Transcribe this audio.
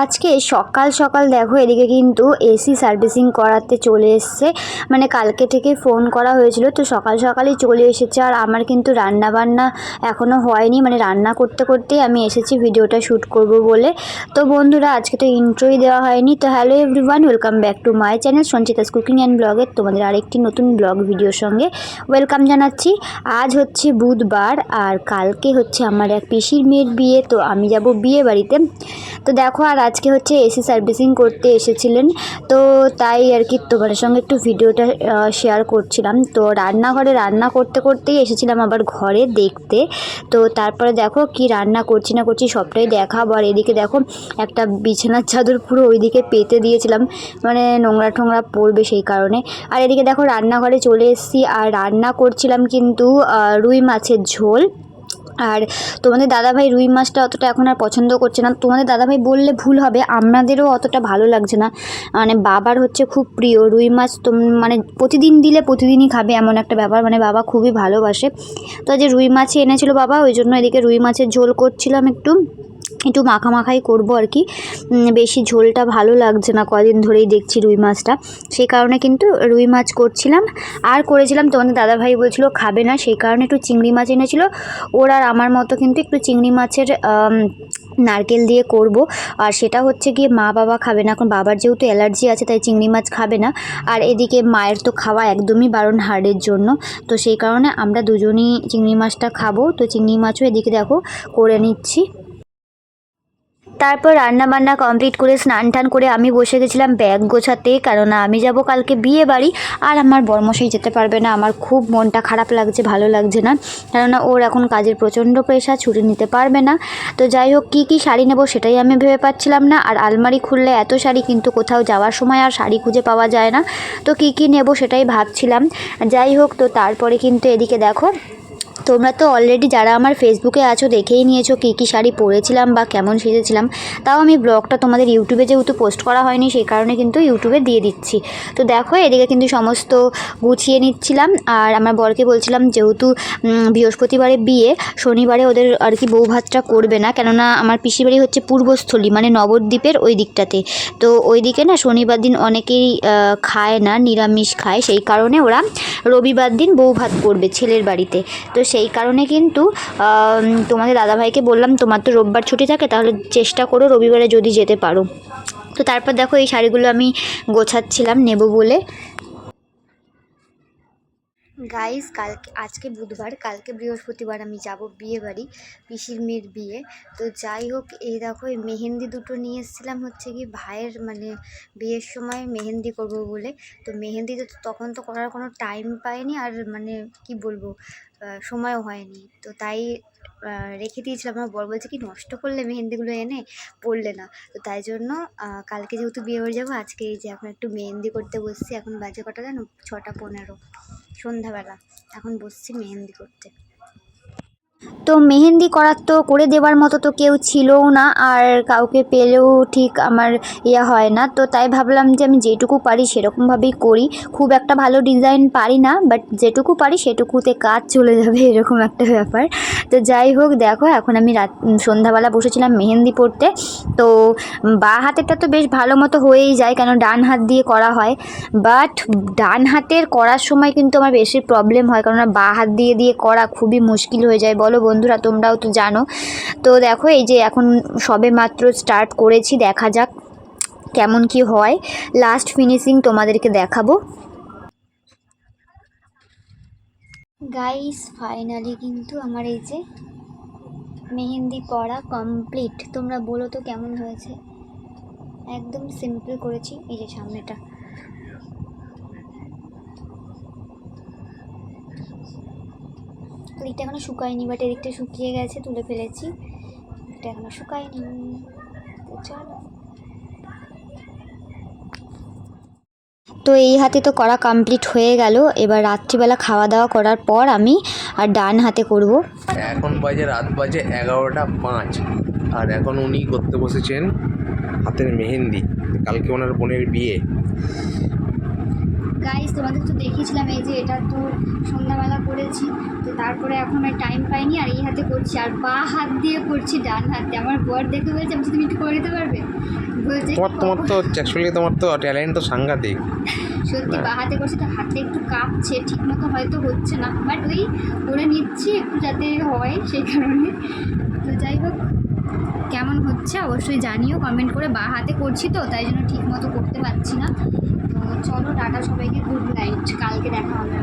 আজকে সকাল সকাল দেখো, এদিকে কিন্তু এসি সার্ভিসিং করাতে চলে এসছে। মানে কালকে থেকে ফোন করা হয়েছিল, তো সকাল সকালই চলে এসেছে। আর আমার কিন্তু রান্না বান্না এখনও হয়নি। মানে রান্না করতে করতেই আমি এসেছি ভিডিওটা শ্যুট করব বলে। তো বন্ধুরা, আজকে তো ইন্ট্রোই দেওয়া হয়নি। তো hello everyone welcome back to my channel Sanchita's cooking and ব্লগের তোমাদের আরেকটি নতুন ব্লগ ভিডিওর সঙ্গে ওয়েলকাম জানাচ্ছি। আজ হচ্ছে বুধবার, আর কালকে হচ্ছে আমার এক পিসির মেয়ের বিয়ে, তো আমি যাব বিয়ে বাড়িতে তো দেখো, আর আজকে হচ্ছে এসি সার্ভিসিং করতে এসেছিলেন, তো তাই আর কি তোমাদের সঙ্গে একটু ভিডিওটা শেয়ার করছিলাম। তো রান্নাঘরে রান্না করতে করতেই এসেছিলাম আবার ঘরে দেখতে। তো তারপরে দেখো কি রান্না করছি না করছি সবটাই দেখাবো। আর এদিকে দেখো একটা বিছানার চাদর পুরো ওইদিকে পেতে দিয়েছিলাম। মানে নোংরা ঠোংরা পড়বে সেই কারণে। আর এদিকে দেখো রান্নাঘরে চলে এসেছি। আর রান্না করছিলাম কিন্তু রুই মাছের ঝোল। আর তোমাদের দাদাভাই রুই মাছটা অতটা এখন আর পছন্দ করছে না। তোমাদের দাদাভাই বললে ভুল হবে, আমাদেরও অতটা ভালো লাগছে না। মানে বাবার হচ্ছে খুব প্রিয়, রুই মাছ তো মানে প্রতিদিন দিলে প্রতিদিনই খাবে এমন একটা ব্যাপার মানে বাবা খুবই ভালোবাসে। তো যে রুই মাছই এনেছিল বাবা, ওই জন্য এদিকে রুই মাছের ঝোল করছিলাম একটু। একটু মাখা মাখাই করব আর কি। বেশি ঝোলটা ভালো লাগছে না, কদিন ধরেই দেখছি রুই মাছটা। সেই কারণে কিন্তু রুই মাছ করছিলাম। আর করেছিলাম, তোমাদের দাদাভাই বলছিল খাবে না, সেই কারণে একটু চিংড়ি মাছ এনেছিল। ওর আর আমার মতো কিন্তু একটু চিংড়ি মাছের নারকেল দিয়ে করব। আর সেটা হচ্ছে গিয়ে মা বাবা খাবে না, এখন বাবার যেহেতু অ্যালার্জি আছে, তাই চিংড়ি মাছ খাবে না। আর এদিকে মায়ের তো খাওয়া একদমই বারণ হাড়ের জন্য। তো সেই কারণে আমরা দুজনেই চিংড়ি মাছটা খাব। তো চিংড়ি মাছও এদিকে দেখো, করে নিচ্ছি। তারপর রান্না বান্না কমপ্লিট করে স্নান টান করে আমি বসে গেছিলাম ব্যাগ গোছাতে কারণ আমি যাব কালকে বিয়ে বাড়ি। আর আমার বর্মশাই যেতে পারবে না, আমার খুব মনটা খারাপ লাগছে, ভালো লাগছে না। কেননা ওর এখন কাজের প্রচণ্ড প্রেশার ছুটি নিতে পারবে না। তো যাই হোক, কী কী শাড়ি নেব সেটাই আমি ভেবে পাচ্ছিলাম না। আর আলমারি খুললে এত শাড়ি কিন্তু কোথাও যাওয়ার সময় আর শাড়ি খুঁজে পাওয়া যায় না। তো কী কী নেব সেটাই ভাবছিলাম। যাই হোক, তো তারপরে কিন্তু এদিকে দেখো তোমরা তো অলরেডি যারা আমার ফেসবুকে আছো দেখেই নিয়েছো কী কী শাড়ি পরেছিলাম বা কেমন সেজেছিলাম। তাও আমি ব্লগটা তোমাদের ইউটিউবে যেহেতু পোস্ট করা হয়নি, সেই কারণে কিন্তু ইউটিউবে দিয়ে দিচ্ছি। তো দেখো, এদিকে কিন্তু সমস্ত গুছিয়ে নিচ্ছিলাম। আর আমার বরকে বলছিলাম যেহেতু বৃহস্পতিবারে বিয়ে, শনিবারে ওদের আর কি বউ ভাতটা করবে না। কেননা আমার পিসি বাড়ি হচ্ছে পূর্বস্থলী মানে নবদ্বীপের ওই দিকটাতে। তো ওই দিকে না শনিবার দিন অনেকেই খায় না, নিরামিষ খায়। সেই কারণে ওরা রবিবার দিন বউ ভাত করবে ছেলের বাড়িতে। তো সেই কারণে কিন্তু তোমাদের দাদাভাইকে বললাম তোমার তো রোববার ছুটি থাকে, তাহলে চেষ্টা করো রবিবারে যদি যেতে পারো। তো তারপর দেখো এই শাড়িগুলো আমি গোছাচ্ছিলাম নেব বলে। গাইস কালকে, আজকে বুধবার, কালকে বৃহস্পতিবার আমি যাব বিয়ে বাড়ি, পিসির মেয়ের বিয়ে। তো যাই হোক, এই দেখো, এই মেহেন্দি দুটো নিয়ে এসেছিলাম হচ্ছে কি ভাইয়ের মানে বিয়ের সময় মেহেন্দি করব বলে। তো মেহেন্দি তো তখন তো করার কোনো টাইম পাইনি, আর মানে কি বলব সময়ও হয়নি। তো তাই রেখে দিয়েছিলাম। আমার বর বলছে কি, নষ্ট করলে মেহেন্দিগুলো এনে পড়লে না। তো তাই জন্য কালকে যেহেতু বিয়ে বাড়ি যাব, আজকে এই যে এখন একটু মেহেন্দি করতে বসছি। এখন বাজে কটা জানো? ছটা পনেরো, সন্ধ্যাবেলা। এখন বসছি মেহেন্দি করতে। তো মেহেন্দি করার তো করে দেওয়ার মতো তো কেউ ছিলও না, আর কাউকে পেলেও ঠিক আমার ইয়ে হয় না। তো তাই ভাবলাম যে আমি যেটুকু পারি সেরকমভাবেই করি। খুব একটা ভালো ডিজাইন পারি না বাট যেটুকু পারি সেটুকুতে কাজ চলে যাবে, এরকম একটা ব্যাপার। তো যাই হোক, দেখো, এখন আমি রাত, সন্ধ্যাবেলা বসেছিলাম মেহেন্দি পড়তে তো বা হাতেরটা তো বেশ ভালো মতো হয়েই যায়, কেন ডান হাত দিয়ে করা হয়। বাট ডান হাতের করার সময় কিন্তু আমার বেশি প্রবলেম হয় কারণ বা হাত দিয়ে দিয়ে করা খুবই মুশকিল হয়ে যায়, বলো বন্ধুরা, তোমরাও তো জানো। তো দেখো, এই যে এখন সবে মাত্র স্টার্ট করেছি, দেখা যাক কেমন কি হয়। লাস্ট ফিনিশিং তোমাদেরকে দেখাবো। গাইস ফাইনালি কিন্তু আমার এই যে মেহেন্দি পড়া কমপ্লিট তোমরা বলো তো কেমন হয়েছে? একদম সিম্পল করেছি, এই যে সামনেটা। এদিকটা এখনও শুকায়নি বাট এদিকটা শুকিয়ে গেছে তুলে ফেলেছি। এটা এখনও শুকায়নি। তো চলো। তো এই হাতে তো করা কমপ্লিট হয়ে গেল। এবার রাত্রিবেলা খাওয়া দাওয়া করার পর আমি আর ডান হাতে করব। এখন বাজে রাত বাজে এগারোটা পাঁচ। আর এখন উনি করতে বসেছেন হাতের মেহেন্দি। কালকে ওনার বোনের বিয়ে। গাইস তোমাদের তো দেখিয়েছিলাম এই যে এটা তো সন্ধ্যাবেলা করেছি তো তারপরে এখন আর টাইম পাইনি আর এই হাতে করছি। আর বা হাত দিয়ে করছি ডান হাতে আমার বর দেখে বলছে আমি তুমি একটু করে দিতে পারবে? বলছে তোমার তোমার তো অ্যাকচুয়ালি তোমার তো ট্যালেন্ট তো সাংঘাতিক। সত্যি বা হাতে করছি তো হাতে একটু কাঁপছে ঠিক মতো হয়তো হচ্ছে না বাট ওই করে নিচ্ছি একটু যাতে হয় সেই কারণে। তো যাই হোক কেমন হচ্ছে অবশ্যই জানিও কমেন্ট করে বা হাতে করছি তো, তাই জন্য ঠিক মতো করতে পারছি না। তো চলো টাটা সবাইকে গুড নাইট কালকে দেখা হবে